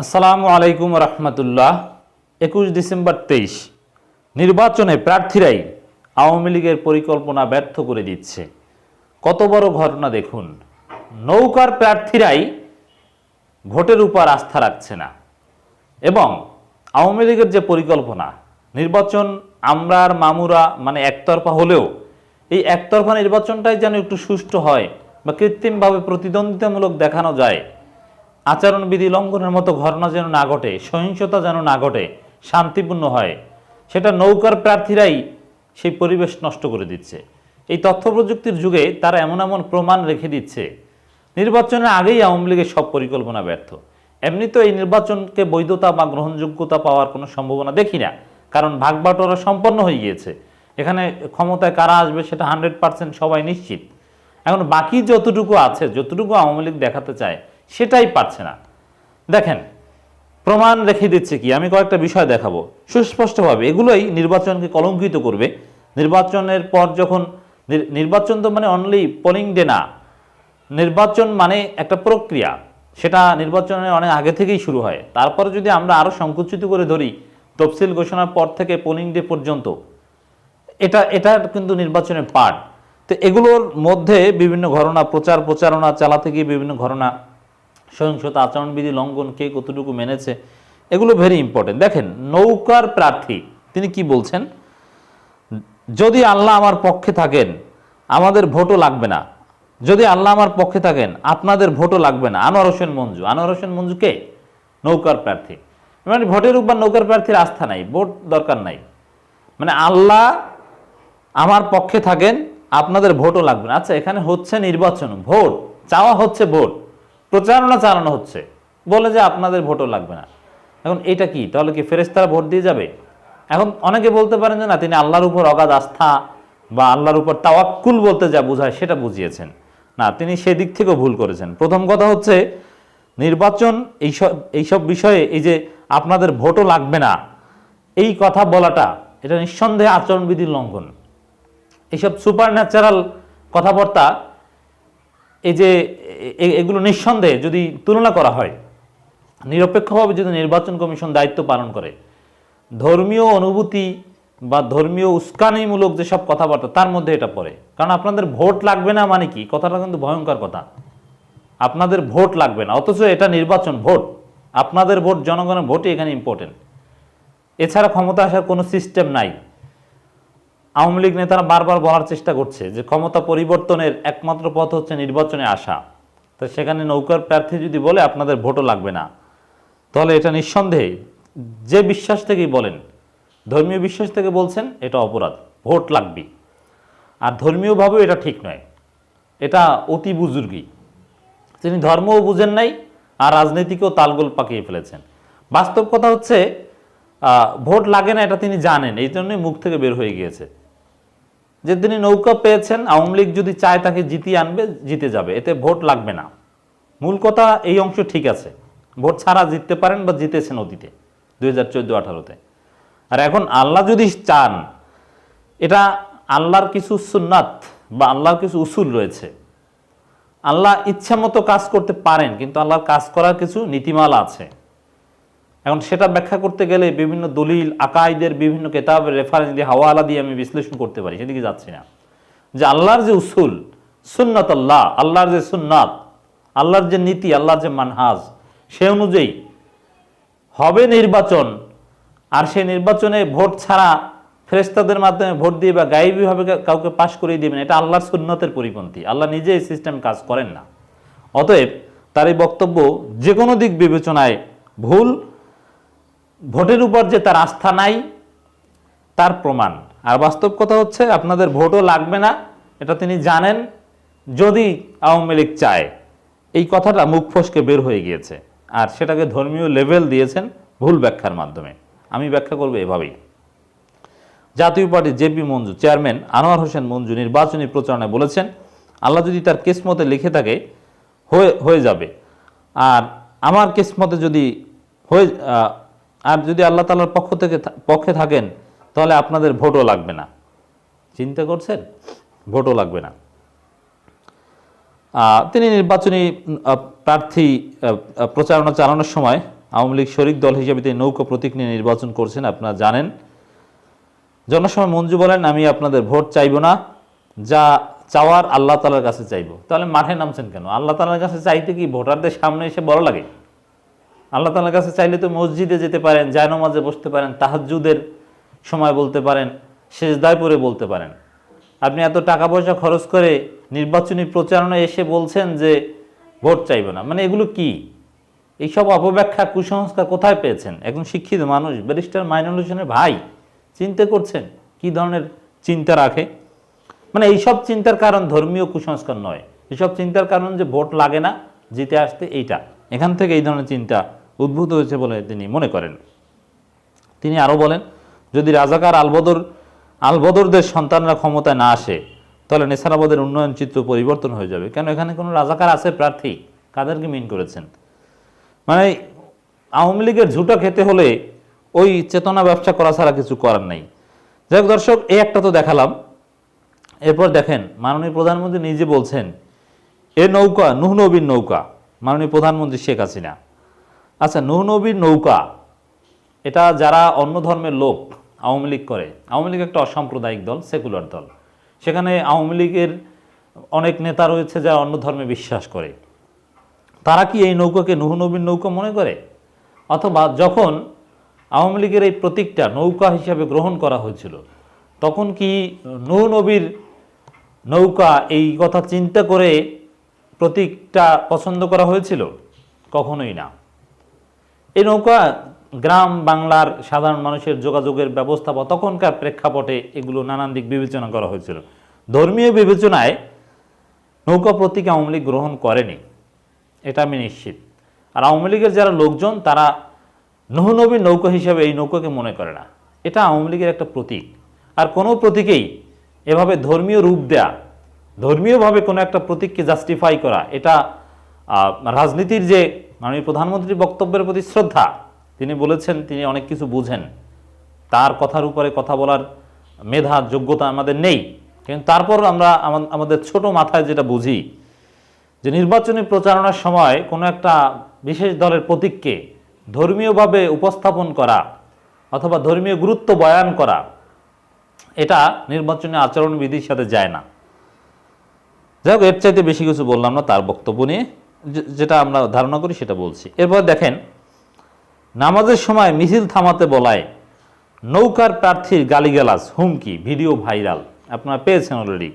আসসালামু আলাইকুম রহমতুল্লাহ। একুশ ডিসেম্বর তেইশ। নির্বাচনে প্রার্থীরাই আওয়ামী লীগের পরিকল্পনা ব্যর্থ করে দিচ্ছে। কত বড় ঘটনা দেখুন। নৌকার প্রার্থীরাই ভোটের উপর আস্থা রাখছে না। এবং আওয়ামী লীগের যে পরিকল্পনা, নির্বাচন আমরা আর মামুরা মানে একতরফা হলেও, এই একতরফা নির্বাচনটাই যেন একটু সুষ্ঠু হয় বা কৃত্রিমভাবে প্রতিদ্বন্দ্বিতামূলক দেখানো যায় আচরণবিধি লঙ্ঘনের মতো ঘটনা যেন না ঘটে, সহিংসতা যেন না ঘটে, শান্তিপূর্ণ হয়, সেটা নৌকার প্রার্থীরাই সেই পরিবেশ নষ্ট করে দিচ্ছে। এই তথ্য প্রযুক্তির যুগে তারা এমন এমন প্রমাণ রেখে দিচ্ছে। নির্বাচনের আগেই আওয়ামী লীগের সব পরিকল্পনা ব্যর্থ। এমনি তো এই নির্বাচনকে বৈধতা বা গ্রহণযোগ্যতা পাওয়ার কোনো সম্ভাবনা দেখি না, কারণ ভাগবাটোয়ারা সম্পন্ন হয়ে গিয়েছে। এখানে ক্ষমতায় কারা আসবে সেটা হান্ড্রেড পার্সেন্ট সবাই নিশ্চিত। এখন বাকি যতটুকু আছে, যতটুকু আওয়ামী লীগ দেখাতে চায় সেটাই পারছে না। দেখেন, প্রমাণ রেখে দিচ্ছে কি? আমি কয়েকটা বিষয় দেখাবো। সুস্পষ্টভাবে এগুলোই নির্বাচনকে কলঙ্কিত করবে। নির্বাচনের পর যখন নির- নির্বাচন তো মানে অনলি পোলিং ডে না। নির্বাচন মানে একটা প্রক্রিয়া। সেটা নির্বাচনের অনেক আগে থেকেই শুরু হয়। তারপরে যদি আমরা আরও সংকুচিত করে ধরি, তফসিল ঘোষণার পর থেকে পোলিং ডে পর্যন্ত, এটা এটা কিন্তু নির্বাচনের পার্ট তো এগুলোর মধ্যে বিভিন্ন ঘটনা প্রচার প্রচারণা চালাতে গিয়ে বিভিন্ন ঘটনা সহিংসতা আচরণবিধি লঙ্ঘন কে কতটুকু মেনেছে, এগুলো ভেরি ইম্পর্টেন্ট দেখেন, নৌকার প্রার্থী, তিনি কি বলছেন? যদি আল্লাহ আমার পক্ষে থাকেন, আমাদের ভোটও লাগবে না। যদি আল্লাহ আমার পক্ষে থাকেন, আপনাদের ভোটও লাগবে না। আনোয়ার হোসেন মঞ্জু, আনোয়ার হোসেন মঞ্জু কে? নৌকার প্রার্থী। মানে ভোটের উপর নৌকার প্রার্থীর আস্থা নাই, ভোট দরকার নাই। মানে আল্লাহ আমার পক্ষে থাকেন, আপনাদের ভোটও লাগবে না। আচ্ছা এখানে হচ্ছে নির্বাচন, ভোট, চাওয়া হচ্ছে ভোট। প্রচারণা চালানো হচ্ছে। বলে যে আপনাদের ভোটও লাগবে না। এখন এটা কি? তাহলে কি ফেরেস্তারা ভোট দিয়ে যাবে? এখন অনেকে বলতে পারেন যে, না, তিনি আল্লাহর উপর অগাধ আস্থা বা আল্লাহর উপর তাওয়াক্কুল বলতে যা বোঝায় সেটা বুঝিয়েছেন। না, তিনি সেদিক থেকেও ভুল করেছেন। প্রথম কথা হচ্ছে, নির্বাচন এইসব এইসব বিষয়ে এই যে আপনাদের ভোটও লাগবে না, এই কথা বলাটা, এটা নিঃসন্দেহে আচরণবিধির লঙ্ঘন। এইসব সুপার ন্যাচারাল কথাবার্তা এই যে এগুলো নিঃসন্দেহে যদি তুলনা করা হয়, নিরপেক্ষভাবে যদি নির্বাচন কমিশন দায়িত্ব পালন করে, ধর্মীয় অনুভূতি বা ধর্মীয় উস্কানিমূলক যেসব কথাবার্তা, তার মধ্যে এটা পড়ে। কারণ আপনাদের ভোট লাগবে না মানে কি? কথাটা কিন্তু ভয়ঙ্কর কথা। আপনাদের ভোট লাগবে না। অথচ এটা নির্বাচন ভোট। আপনাদের ভোট, জনগণের ভোটই এখানে ইম্পর্টেন্ট এছাড়া ক্ষমতা আসার কোনো সিস্টেম নাই। আওয়ামী লীগ নেতারা বারবার বলার চেষ্টা করছে যে ক্ষমতা পরিবর্তনের একমাত্র পথ হচ্ছে নির্বাচনে আসা। তো সেখানে নৌকার প্রার্থী যদি বলে, আপনাদের ভোটও লাগবে না। তাহলে এটা নিঃসন্দেহে যে বিশ্বাস থেকেই বলেন, ধর্মীয় বিশ্বাস থেকে বলছেন, এটা অপরাধ, ভোট লাগবে। আর ধর্মীয়ভাবেও এটা ঠিক নয়। এটা অতি বুজুর্গী। তিনি ধর্মও বুঝেন নাই, আর রাজনীতিকেও তালগোল পাকিয়ে ফেলেছেন। বাস্তব কথা হচ্ছে ভোট লাগে না, এটা তিনি জানেন। এই জন্যই মুখ থেকে বের হয়ে গিয়েছে। যে তিনি নৌকা পেয়েছেন, আওয়ামী লীগ যদি চায় তাকে জিতিয়ে আনবে, জিতে যাবে। এতে ভোট লাগবে না। মূল কথা, এই অংশ ঠিক আছে। ভোট ছাড়া জিততে পারেন বা জিতেছেন অতীতে, দুই হাজার চোদ্দ আঠারোতে। আর এখন আল্লাহ যদি চান, এটা আল্লাহর কিছু সুন্নাত বা আল্লাহর কিছু উসুল রয়েছে। আল্লাহ ইচ্ছা মতো কাজ করতে পারেন, কিন্তু আল্লাহর কাজ করার কিছু নীতিমালা আছে। এখন সেটা ব্যাখ্যা করতে গেলে বিভিন্ন দলিল আকাইদের বিভিন্ন কেতাবের রেফারেন্স দিয়ে হাওয়ালা দিয়ে আমি বিশ্লেষণ করতে পারি, সেদিকে যাচ্ছি না। যে আল্লাহর যে উসুল সুন্নত আল্লাহ আল্লাহর যে সুন্নাত, আল্লাহর যে নীতি, আল্লাহর যে মানহাজ, সে অনুযায়ী হবে নির্বাচন, আর সেই নির্বাচনে ভোট ছাড়া ফেরেস্তাদের মাধ্যমে ভোট দিয়ে বা গায়েবীভাবে কাউকে পাশ করিয়ে দিবেন এটা আল্লাহর সুন্নতের পরিপন্থী। আল্লাহ নিজে এই সিস্টেম কাজ করেন না। অতএব তার এই বক্তব্য যে কোনো দিক বিবেচনায় ভুল ভোটের উপর যে তার আস্থা নাই, তার প্রমাণ। আর বাস্তব কথা হচ্ছে, আপনাদের ভোটও লাগবে না, এটা তিনি জানেন, যদি আওয়ামী লীগ চায়। এই কথাটা মুখ ফসকে বের হয়ে গিয়েছে। আর সেটাকে ধর্মীয় লেভেল দিয়েছেন ভুল ব্যাখ্যার মাধ্যমে। আমি ব্যাখ্যা করব এভাবেই। জাতীয় পার্টির জেপি মঞ্জু চেয়ারম্যান আনোয়ার হোসেন মঞ্জু নির্বাচনী প্রচারণায় বলেছেন, আল্লাহ যদি তার কিসমতে লিখে থাকে, হয়ে হয়ে যাবে। আর আমার কিসমতে যদি হয়ে আর যদি আল্লাহ তালার পক্ষ থেকে পক্ষে থাকেন, তাহলে আপনাদের ভোটও লাগবে না। চিন্তা করছেন? ভোটও লাগবে না। তিনি নির্বাচনী প্রার্থী প্রচারণা চালানোর সময় আওয়ামী লীগ শরিক দল হিসেবে তিনি নৌকা প্রতীক নিয়ে নির্বাচন করছেন, আপনারা জানেন। জনসময় মঞ্জু বলেন, আমি আপনাদের ভোট চাইব না। যা চাওয়ার আল্লাহ তালার কাছে চাইব। তাহলে মাঠে নামছেন কেন? আল্লাহ তালার কাছে চাইতে কি ভোটারদের সামনে এসে বড় লাগে? আল্লাহ তালার কাছে চাইলে তো মসজিদে যেতে পারেন জায়নমাজে বসতে পারেন, তাহাজ্জুদের সময় বলতে পারেন শেষদায় পরে বলতে পারেন। আপনি এত টাকা পয়সা খরচ করে নির্বাচনী প্রচারণায় এসে বলছেন যে ভোট চাইব না মানে এগুলো কি? এইসব অপব্যাখ্যা, কুসংস্কার কোথায় পেয়েছেন? একজন শিক্ষিত মানুষ, ব্যারিস্টার মাইনুল হোসেনের ভাই, চিন্তা করছেন, কি ধরনের চিন্তা রাখে? মানে এইসব চিন্তার কারণ ধর্মীয় কুসংস্কার নয়, এইসব চিন্তার কারণ যে ভোট লাগে না, জিতে আসতে এইটা। এখান থেকে এই ধরনের চিন্তা উদ্ভূত হয়েছে বলে তিনি মনে করেন। তিনি আরও বলেন, যদি রাজাকার আলবদর আলবদরদের সন্তানরা ক্ষমতায় না আসে, তাহলে নেসারাবাদের উন্নয়ন চিত্র পরিবর্তন হয়ে যাবে। কেন? এখানে কোনো রাজাকার আছে প্রার্থী? কাদেরকে মিন করেছেন? মানে আওয়ামী লীগের ঝুটা খেতে হলে ওই চেতনা ব্যবসা করা ছাড়া কিছু করার নেই। যাই দর্শক, এই একটা তো দেখালাম। এরপর দেখেন, মাননীয় প্রধানমন্ত্রী নিজে বলছেন, এ নৌকা, নুহ নবীর নৌকা। মাননীয় প্রধানমন্ত্রী শেখ হাসিনা। আচ্ছা নুহ নবীর নৌকা, এটা যারা অন্য ধর্মের লোক আওয়ামী লীগ করে, আওয়ামী লীগ একটা অসাম্প্রদায়িক দল, সেকুলার দল। সেখানে আওয়ামী লীগের অনেক নেতা রয়েছে যারা অন্য ধর্মে বিশ্বাস করে। তারা কি এই নৌকাকে নবীর নৌকা মনে করে? অথবা যখন আওয়ামী লীগের এই প্রতীকটা নৌকা হিসাবে গ্রহণ করা হয়েছিল, তখন কি নবীর নৌকা এই কথা চিন্তা করে প্রতীকটা পছন্দ করা হয়েছিল? কখনোই না। এই নৌকা গ্রাম বাংলার সাধারণ মানুষের যোগাযোগের ব্যবস্থা বা তখনকার প্রেক্ষাপটে এগুলো নানান দিক বিবেচনা করা হয়েছিল। ধর্মীয় বিবেচনায় নৌকা প্রতীক আওয়ামী লীগ গ্রহণ করেনি। এটা আমি নিশ্চিত। আর আওয়ামী লীগের যারা লোকজন, তারা নহনবীর নৌকা হিসাবে এই নৌকাকে মনে করে না। এটা আওয়ামী লীগের একটা প্রতীক। আর কোনো প্রতীকেই এভাবে ধর্মীয় রূপ দেয়া, ধর্মীয়ভাবে কোনো একটা প্রতীককে জাস্টিফাই করা, এটা রাজনীতির যে মাননীয় প্রধানমন্ত্রীর বক্তব্যের প্রতি শ্রদ্ধা। তিনি বলেছেন, তিনি অনেক কিছু বুঝেন। তার কথার উপরে কথা বলার মেধা, যোগ্যতা আমাদের নেই। কিন্তু তারপর আমরা আমাদের ছোট মাথায় যেটা বুঝি, যে নির্বাচনী প্রচারণার সময় কোনো একটা বিশেষ দলের প্রতীককে ধর্মীয়ভাবে উপস্থাপন করা অথবা ধর্মীয় গুরুত্ব বয়ান করা, এটা নির্বাচনী আচরণবিধির সাথে যায় না। যাই হোক, এর চাইতে বেশি কিছু বললাম না, তার বক্তব্য নিয়ে। যেটা আমরা ধারণা করি সেটা বলছি। এরপর দেখেন, নামাজের সময় মিছিল থামাতে বলায় নৌকার প্রার্থীর গালিগালাজ, হুমকি, ভিডিও ভাইরাল। আপনারা পেয়েছেন অলরেডি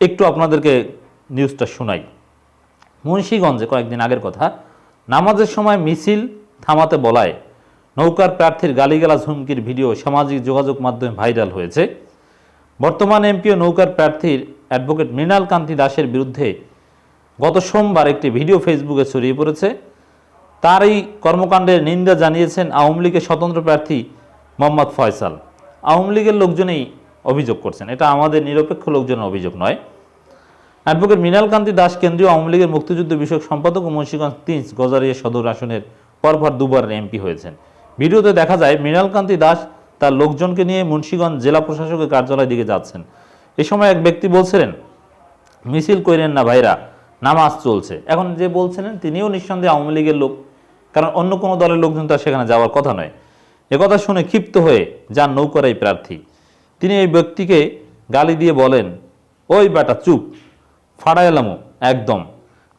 একটু আপনাদেরকে নিউজটা শোনাই। মুন্সীগঞ্জে কয়েকদিন আগের কথা, নামাজের সময় মিছিল থামাতে বলায় নৌকার প্রার্থীর গালিগালাজ, হুমকির ভিডিও, সামাজিক যোগাযোগ মাধ্যমে ভাইরাল হয়েছে। বর্তমান এমপিও নৌকার প্রার্থীর অ্যাডভোকেট মৃণাল কান্তি দাসের বিরুদ্ধে গত সোমবার একটি ভিডিও ফেসবুকে ছড়িয়ে পড়েছে। তার এই কর্মকাণ্ডের নিন্দা জানিয়েছেন আওয়ামী লীগের স্বতন্ত্র প্রার্থী মোহাম্মদ ফয়সাল। আওয়ামী লীগের লোকজনেই অভিযোগ করছেন। এটা আমাদের নিরপেক্ষ লোকজনের অভিযোগ নয়। অ্যাডভোকেট মৃণাল কান্তি দাস কেন্দ্রীয় আওয়ামী লীগের মুক্তিযুদ্ধ বিষয়ক সম্পাদক ও মুন্সিগঞ্জ তিন গজারিয়া সদর আসনের পরপর দুবার এমপি হয়েছেন। ভিডিওতে দেখা যায় মৃণালকান্তি দাস তার লোকজনকে নিয়ে মুন্সীগঞ্জ জেলা প্রশাসকের কার্যালয়ের দিকে যাচ্ছেন। এ সময় এক ব্যক্তি বলছিলেন, মিছিল কইরেন না ভাইরা। নামাজ চলছে। এখন যে বলছিলেন, তিনিও নিঃসন্দেহে আওয়ামী লীগের লোক। কারণ অন্য কোনো দলের লোকজন তার সেখানে যাওয়ার কথা নয়। একথা শুনে ক্ষিপ্ত হয়ে যান নৌকার এই প্রার্থী। তিনি এই ব্যক্তিকে গালি দিয়ে বলেন, ওই বেটা, চুপ। ফাড়া এলামো একদম।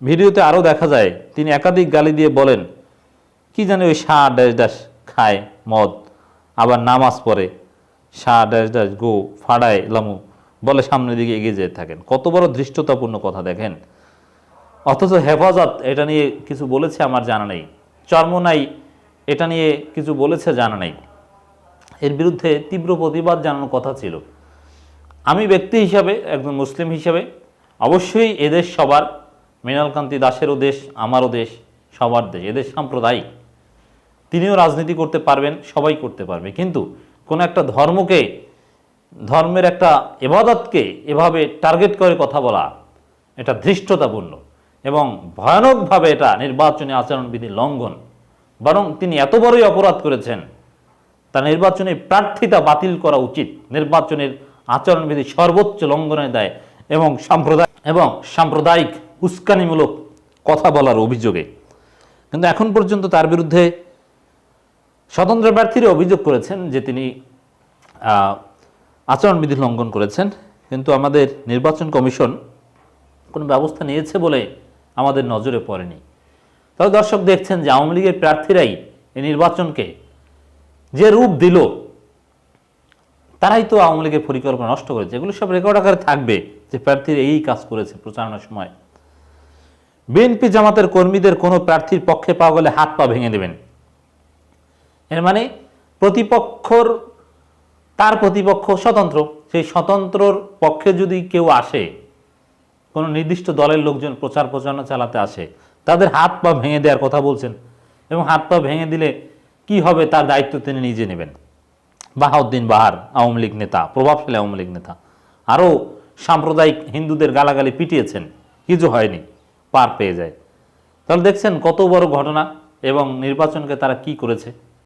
ভিডিওতে আরও দেখা যায়, তিনি একাধিক গালি দিয়ে বলেন, কি জানি ওই সা ড্যাশ ড্যাশ খায় মদ, আবার নামাজ পড়ে। সা ড্যাশ ড্যাশ গো, ফাড়ায় লামু বলে সামনের দিকে এগিয়ে যেতে থাকেন। কত বড় ধৃষ্টতাপূর্ণ কথা দেখেন। অথচ হেফাজত, এটা নিয়ে কিছু বলেছে আমার জানা নেই। চর্মনাই, এটা নিয়ে কিছু বলেছে জানা নেই। এর বিরুদ্ধে তীব্র প্রতিবাদ জানানোর কথা ছিল। আমি ব্যক্তি হিসাবে, একজন মুসলিম হিসাবে, অবশ্যই এদেশ সবার, মৃণালকান্তি দাসেরও দেশ, আমারও দেশ, সবার দেশ, এদেশ সাম্প্রদায়িক তিনিও রাজনীতি করতে পারবেন, সবাই করতে পারবে। কিন্তু কোনো একটা ধর্মকে, ধর্মের একটা এবাদতকে এভাবে টার্গেট করে কথা বলা, এটা ধৃষ্টতাপূর্ণ। এবং ভয়ানকভাবে এটা নির্বাচনী আচরণবিধি লঙ্ঘন। বরং তিনি এত বড়ই অপরাধ করেছেন তার নির্বাচনী প্রার্থিতা বাতিল করা উচিত। নির্বাচনের আচরণবিধি সর্বোচ্চ লঙ্ঘনের দেয় এবং সাম্প্রদায়িক এবং সাম্প্রদায়িক উস্কানিমূলক কথা বলার অভিযোগে। কিন্তু এখন পর্যন্ত তার বিরুদ্ধে স্বতন্ত্র প্রার্থীরা অভিযোগ করেছেন যে তিনি আচরণবিধি লঙ্ঘন করেছেন। কিন্তু আমাদের নির্বাচন কমিশন কোনো ব্যবস্থা নিয়েছে বলে আমাদের নজরে পড়েনি। তবে দর্শক দেখছেন যে আওয়ামী লীগের প্রার্থীরাই এই নির্বাচনকে যে রূপ দিল, তারাই তো আওয়ামী লীগের পরিকল্পনা নষ্ট করেছে। এগুলো সব রেকর্ড আকারে থাকবে যে প্রার্থীরা এই কাজ করেছে প্রচারণার সময়। বিএনপি জামাতের কর্মীদের কোনো প্রার্থীর পক্ষে পাওয়া গেলে হাত পা ভেঙে দেবেন। এর মানে প্রতিপক্ষর, তার প্রতিপক্ষ স্বতন্ত্র। সেই স্বতন্ত্রর পক্ষে যদি কেউ আসে কোনো নির্দিষ্ট দলের লোকজন প্রচার প্রচারণা চালাতে আসে। তাদের হাত পা ভেঙে দেওয়ার কথা বলছেন এবং হাত পা ভেঙে দিলে কি হবে তার দায়িত্ব তিনি নিজে নেবেন। বাহাউদ্দিন বাহার, আওয়ামী লীগ নেতা, প্রভাবশালী আওয়ামী লীগ নেতা, আরও সাম্প্রদায়িক হিন্দুদের গালাগালি পিটিয়েছেন। কিছু হয়নি, পার পেয়ে যায়। তাহলে দেখছেন কত বড় ঘটনা এবং নির্বাচনকে তারা কি করেছে?